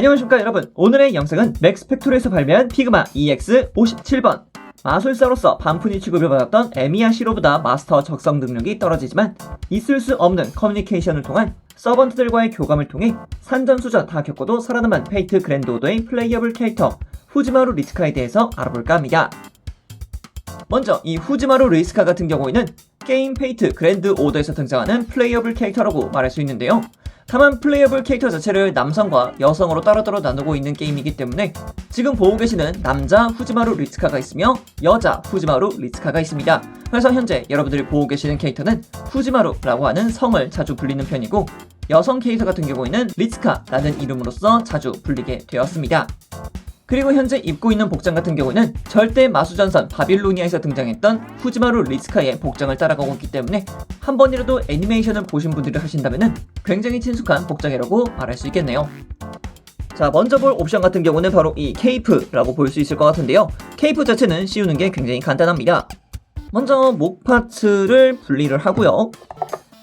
안녕하십니까 여러분 오늘의 영상은 맥스팩토리에서 발매한 피그마 EX 57번 마술사로서 반푼이 취급을 받았던 에미야 시로보다 마스터 적성 능력이 떨어지지만 있을 수 없는 커뮤니케이션을 통한 서번트들과의 교감을 통해 산전수전 다 겪어도 살아남은 페이트 그랜드 오더의 플레이어블 캐릭터 후지마루 리츠카에 대해서 알아볼까 합니다. 먼저 이 후지마루 리스카 같은 경우에는 게임 페이트 그랜드 오더에서 등장하는 플레이어블 캐릭터라고 말할 수 있는데요. 다만 플레이어블 캐릭터 자체를 남성과 여성으로 따로따로 나누고 있는 게임이기 때문에 지금 보고 계시는 남자 후지마루 리츠카가 있으며 여자 후지마루 리츠카가 있습니다. 그래서 현재 여러분들이 보고 계시는 캐릭터는 후지마루라고 하는 성을 자주 불리는 편이고 여성 캐릭터 같은 경우에는 리츠카라는 이름으로서 자주 불리게 되었습니다. 그리고 현재 입고 있는 복장 같은 경우는 절대 마수전선 바빌로니아에서 등장했던 후지마루 리츠카의 복장을 따라가고 있기 때문에 한 번이라도 애니메이션을 보신 분들이 하신다면 굉장히 친숙한 복장이라고 말할 수 있겠네요. 자, 먼저 볼 옵션 같은 경우는 바로 이 케이프라고 볼 수 있을 것 같은데요. 케이프 자체는 씌우는 게 굉장히 간단합니다. 먼저 목 파츠를 분리를 하고요.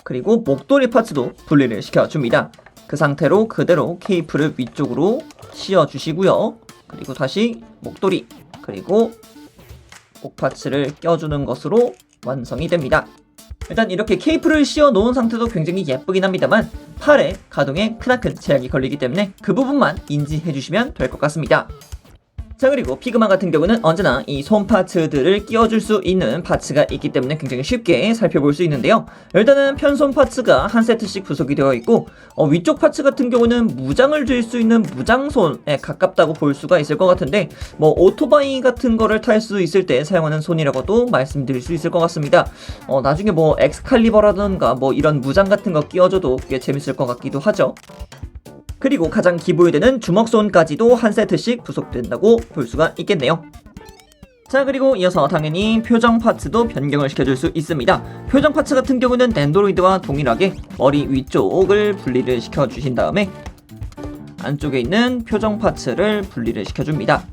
그리고 목도리 파츠도 분리를 시켜줍니다. 그 상태로 그대로 케이프를 위쪽으로 씌워주시고요. 그리고 다시 목도리 그리고 목 파츠를 껴주는 것으로 완성이 됩니다. 일단 이렇게 케이프를 씌워 놓은 상태도 굉장히 예쁘긴 합니다만 팔에 가동에 크나큰 제약이 걸리기 때문에 그 부분만 인지해 주시면 될 것 같습니다. 자 그리고 피그마 같은 경우는 언제나 이 손 파츠들을 끼워줄 수 있는 파츠가 있기 때문에 굉장히 쉽게 살펴볼 수 있는데요. 일단은 편손 파츠가 한 세트씩 구성이 되어 있고 어, 위쪽 파츠 같은 경우는 무장을 들수 있는 무장손에 가깝다고 볼 수가 있을 것 같은데 뭐 오토바이 같은 거를 탈 수 있을 때 사용하는 손이라고도 말씀드릴 수 있을 것 같습니다. 어, 나중에 뭐 엑스칼리버라든가 뭐 이런 무장 같은 거 끼워줘도 꽤 재밌을 것 같기도 하죠. 그리고 가장 기부에 되는 주먹손까지도 한 세트씩 부속된다고 볼 수가 있겠네요. 자 그리고 이어서 당연히 표정 파츠도 변경을 시켜줄 수 있습니다. 표정 파츠 같은 경우는 랜드로이드와 동일하게 머리 위쪽을 분리를 시켜주신 다음에 안쪽에 있는 표정 파츠를 분리를 시켜줍니다.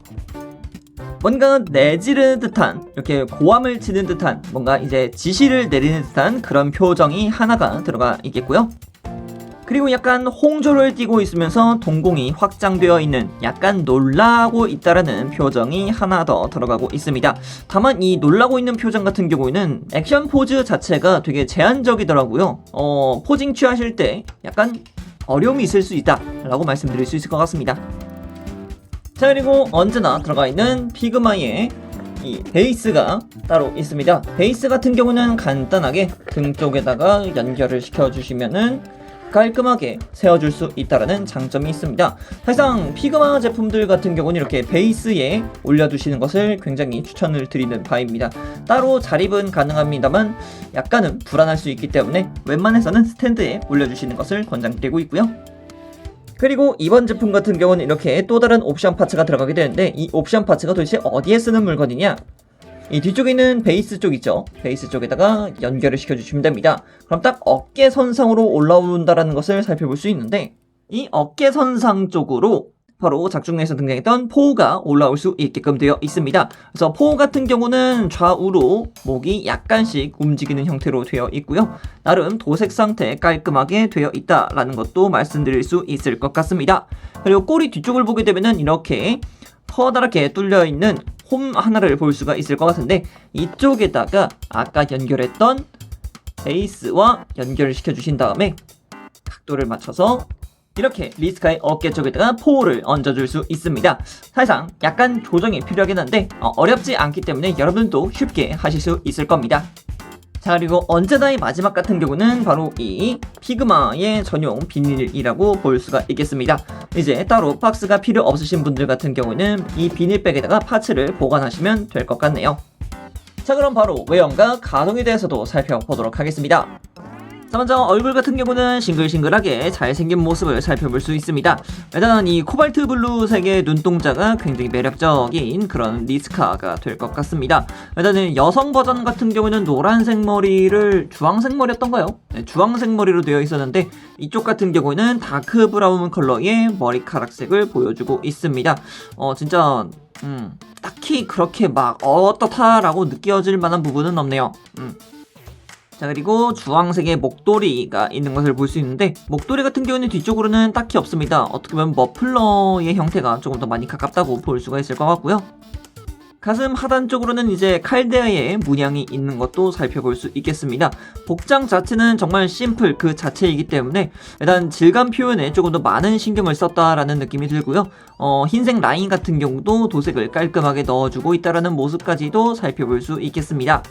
뭔가 내지르는 듯한 이렇게 고함을 치는 듯한 뭔가 이제 지시를 내리는 듯한 그런 표정이 하나가 들어가 있겠고요. 그리고 약간 홍조를 띠고 있으면서 동공이 확장되어 있는 약간 놀라고 있다라는 표정이 하나 더 들어가고 있습니다. 다만 이 놀라고 있는 표정 같은 경우에는 액션 포즈 자체가 되게 제한적이더라고요. 어, 포징 취하실 때 약간 어려움이 있을 수 있다 라고 말씀드릴 수 있을 것 같습니다. 자 그리고 언제나 들어가 있는 피그마의 이 베이스가 따로 있습니다. 베이스 같은 경우는 간단하게 등 쪽에다가 연결을 시켜주시면은 깔끔하게 세워줄 수 있다는 장점이 있습니다. 사실상 피그마 제품들 같은 경우는 이렇게 베이스에 올려두시는 것을 굉장히 추천을 드리는 바입니다. 따로 자립은 가능합니다만 약간은 불안할 수 있기 때문에 웬만해서는 스탠드에 올려주시는 것을 권장드리고 있고요. 그리고 이번 제품 같은 경우는 이렇게 또 다른 옵션 파츠가 들어가게 되는데 이 옵션 파츠가 도대체 어디에 쓰는 물건이냐? 이 뒤쪽에 있는 베이스 쪽 있죠? 베이스 쪽에다가 연결을 시켜주시면 됩니다. 그럼 딱 어깨 선상으로 올라온다라는 것을 살펴볼 수 있는데 이 어깨 선상 쪽으로 바로 작중에서 등장했던 포가 올라올 수 있게끔 되어 있습니다. 그래서 포 같은 경우는 좌우로 목이 약간씩 움직이는 형태로 되어 있고요. 나름 도색 상태 깔끔하게 되어 있다라는 것도 말씀드릴 수 있을 것 같습니다. 그리고 꼬리 뒤쪽을 보게 되면은 이렇게 커다랗게 뚫려 있는 홈 하나를 볼 수가 있을 것 같은데 이쪽에다가 아까 연결했던 베이스와 연결을 시켜 주신 다음에 각도를 맞춰서 이렇게 리스카의 어깨 쪽에다가 포를 얹어줄 수 있습니다. 사실상 약간 조정이 필요하긴 한데 어, 어렵지 않기 때문에 여러분도 쉽게 하실 수 있을 겁니다. 자 그리고 언제나의 마지막 같은 경우는 바로 이 피그마의 전용 비닐이라고 볼 수가 있겠습니다. 이제 따로 박스가 필요 없으신 분들 같은 경우는 이 비닐백에다가 파츠를 보관하시면 될 것 같네요. 자 그럼 바로 외형과 가동에 대해서도 살펴보도록 하겠습니다. 자 먼저 얼굴 같은 경우는 싱글싱글하게 잘생긴 모습을 살펴볼 수 있습니다. 일단 이 코발트 블루색의 눈동자가 굉장히 매력적인 그런 리스카가 될 것 같습니다. 일단은 여성 버전 같은 경우는 노란색 머리를 주황색 머리였던가요? 네, 주황색 머리로 되어 있었는데 이쪽 같은 경우는 다크 브라운 컬러의 머리카락색을 보여주고 있습니다. 어 진짜 음 딱히 그렇게 막 어떻다라고 느껴질 만한 부분은 없네요. 음. 자 그리고 주황색의 목도리가 있는 것을 볼 수 있는데 목도리 같은 경우는 뒤쪽으로는 딱히 없습니다. 어떻게 보면 머플러의 형태가 조금 더 많이 가깝다고 볼 수가 있을 것 같고요. 가슴 하단 쪽으로는 이제 칼데아의 문양이 있는 것도 살펴볼 수 있겠습니다. 복장 자체는 정말 심플 그 자체이기 때문에 일단 질감 표현에 조금 더 많은 신경을 썼다라는 느낌이 들고요. 어, 흰색 라인 같은 경우도 도색을 깔끔하게 넣어주고 있다라는 모습까지도 살펴볼 수 있겠습니다.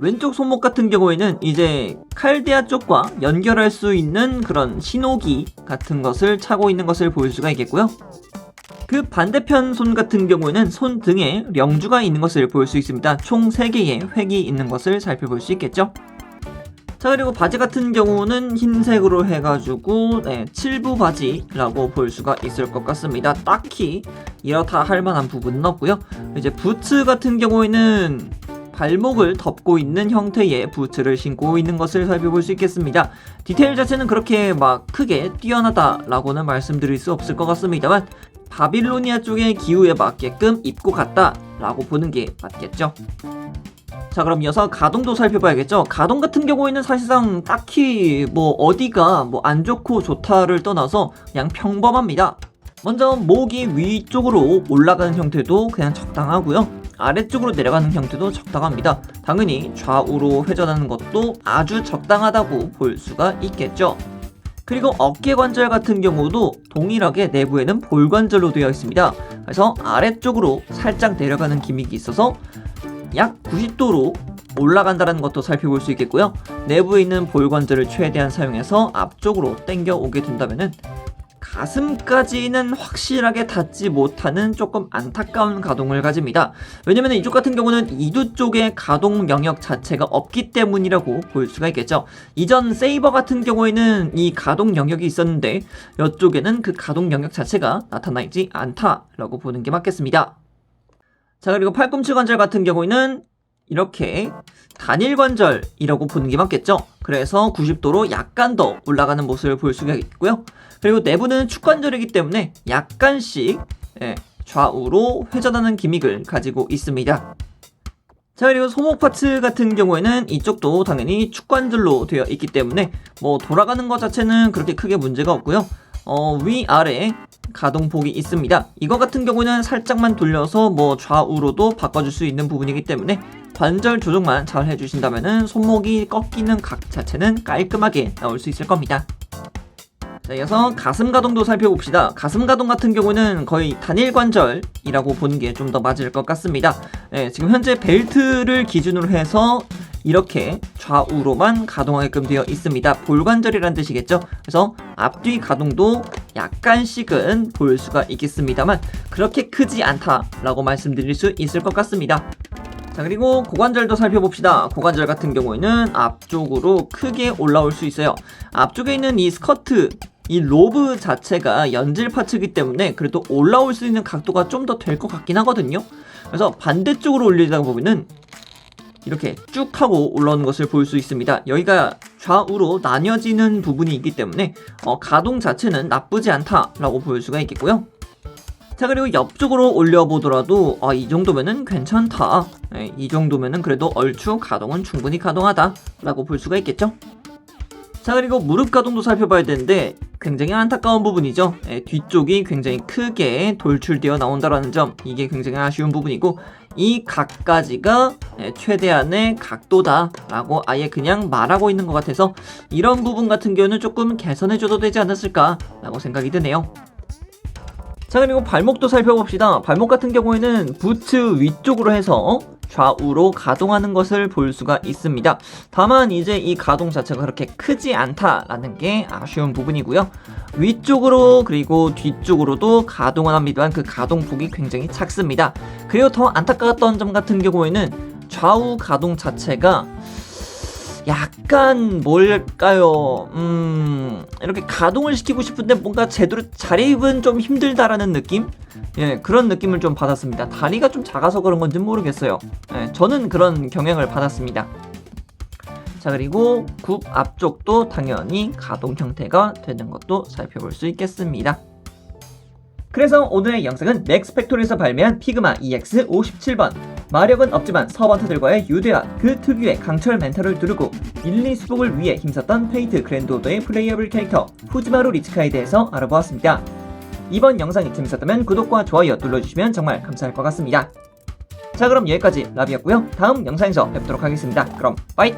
왼쪽 손목 같은 경우에는 이제 칼데아 쪽과 연결할 수 있는 그런 신호기 같은 것을 차고 있는 것을 볼 수가 있겠고요. 그 반대편 손 같은 경우에는 손 등에 령주가 있는 것을 볼 수 있습니다. 총 3개의 획이 있는 것을 살펴볼 수 있겠죠. 자 그리고 바지 같은 경우는 흰색으로 해가지고 네, 7부 바지라고 볼 수가 있을 것 같습니다. 딱히 이렇다 할 만한 부분은 없고요. 이제 부츠 같은 경우에는 발목을 덮고 있는 형태의 부츠를 신고 있는 것을 살펴볼 수 있겠습니다. 디테일 자체는 그렇게 막 크게 뛰어나다라고는 말씀드릴 수 없을 것 같습니다만 바빌로니아 쪽의 기후에 맞게끔 입고 갔다라고 보는 게 맞겠죠. 자 그럼 이어서 가동도 살펴봐야겠죠. 가동 같은 경우에는 사실상 딱히 뭐 어디가 뭐 안 좋고 좋다를 떠나서 그냥 평범합니다. 먼저 목이 위쪽으로 올라가는 형태도 그냥 적당하고요. 아래쪽으로 내려가는 형태도 적당합니다. 당연히 좌우로 회전하는 것도 아주 적당하다고 볼 수가 있겠죠. 그리고 어깨 관절 같은 경우도 동일하게 내부에는 볼 관절로 되어 있습니다. 그래서 아래쪽으로 살짝 내려가는 기믹이 있어서 약 90도로 올라간다는 것도 살펴볼 수 있겠고요. 내부에 있는 볼 관절을 최대한 사용해서 앞쪽으로 당겨 오게 된다면은 가슴까지는 확실하게 닿지 못하는 조금 안타까운 가동을 가집니다. 왜냐면 이쪽 같은 경우는 이두 쪽의 가동 영역 자체가 없기 때문이라고 볼 수가 있겠죠. 이전 세이버 같은 경우에는 이 가동 영역이 있었는데 이쪽에는 그 가동 영역 자체가 나타나 있지 않다라고 보는 게 맞겠습니다. 자 그리고 팔꿈치 관절 같은 경우에는 이렇게 단일 관절이라고 보는 게 맞겠죠. 그래서 90도로 약간 더 올라가는 모습을 볼 수가 있고요. 그리고 내부는 축관절이기 때문에 약간씩 예, 좌우로 회전하는 기믹을 가지고 있습니다. 자 그리고 소목 파츠 같은 경우에는 이쪽도 당연히 축관절로 되어 있기 때문에 뭐 돌아가는 것 자체는 그렇게 크게 문제가 없고요. 어, 위아래 가동폭이 있습니다. 이거 같은 경우는 살짝만 돌려서 뭐 좌우로도 바꿔줄 수 있는 부분이기 때문에 관절 조정만 잘 해주신다면 손목이 꺾이는 각 자체는 깔끔하게 나올 수 있을 겁니다. 자, 이어서 가슴 가동도 살펴봅시다. 가슴 가동 같은 경우는 거의 단일 관절이라고 보는 게 좀 더 맞을 것 같습니다. 네, 지금 현재 벨트를 기준으로 해서 이렇게 좌우로만 가동하게끔 되어 있습니다. 볼관절이란 뜻이겠죠? 그래서 앞뒤 가동도 약간씩은 볼 수가 있겠습니다만 그렇게 크지 않다라고 말씀드릴 수 있을 것 같습니다. 자 그리고 고관절도 살펴봅시다. 고관절 같은 경우에는 앞쪽으로 크게 올라올 수 있어요. 앞쪽에 있는 이 스커트 이 로브 자체가 연질 파츠이기 때문에 그래도 올라올 수 있는 각도가 좀 더 될 것 같긴 하거든요. 그래서 반대쪽으로 올리다 보면은 이렇게 쭉 하고 올라오는 것을 볼 수 있습니다. 여기가 좌우로 나뉘어지는 부분이 있기 때문에 어, 가동 자체는 나쁘지 않다라고 볼 수가 있겠고요. 자 그리고 옆쪽으로 올려보더라도 아, 이 정도면은 괜찮다. 네, 이 정도면은 그래도 얼추 가동은 충분히 가동하다 라고 볼 수가 있겠죠. 자 그리고 무릎 가동도 살펴봐야 되는데 굉장히 안타까운 부분이죠. 예, 뒤쪽이 굉장히 크게 돌출되어 나온다라는 점 이게 굉장히 아쉬운 부분이고 이 각까지가 예, 최대한의 각도다 라고 아예 그냥 말하고 있는 것 같아서 이런 부분 같은 경우는 조금 개선해줘도 되지 않았을까 라고 생각이 드네요. 자 그리고 발목도 살펴봅시다. 발목 같은 경우에는 부츠 위쪽으로 해서 좌우로 가동하는 것을 볼 수가 있습니다. 다만 이제 이 가동 자체가 그렇게 크지 않다라는 게 아쉬운 부분이고요. 위쪽으로 그리고 뒤쪽으로도 가동을 합니다만 그 가동폭이 굉장히 작습니다. 그리고 더 안타까웠던 점 같은 경우에는 좌우 가동 자체가 약간 뭘까요? 음, 이렇게 가동을 시키고 싶은데 뭔가 제대로 자립은 좀 힘들다라는 느낌? 예, 그런 느낌을 좀 받았습니다. 다리가 좀 작아서 그런 건지 모르겠어요. 예, 저는 그런 경향을 받았습니다. 자, 그리고 굽 앞쪽도 당연히 가동 형태가 되는 것도 살펴볼 수 있겠습니다. 그래서 오늘의 영상은 맥스팩토리에서 발매한 피그마 EX57번 마력은 없지만 서번트들과의 유대와 그 특유의 강철 멘탈을 두르고 1, 2 수복을 위해 힘썼던 페이트 그랜드 오더의 플레이어블 캐릭터 후지마루 리츠카에 대해서 알아보았습니다. 이번 영상이 재밌었다면 구독과 좋아요 눌러주시면 정말 감사할 것 같습니다. 자 그럼 여기까지 라비였고요. 다음 영상에서 뵙도록 하겠습니다. 그럼 빠이!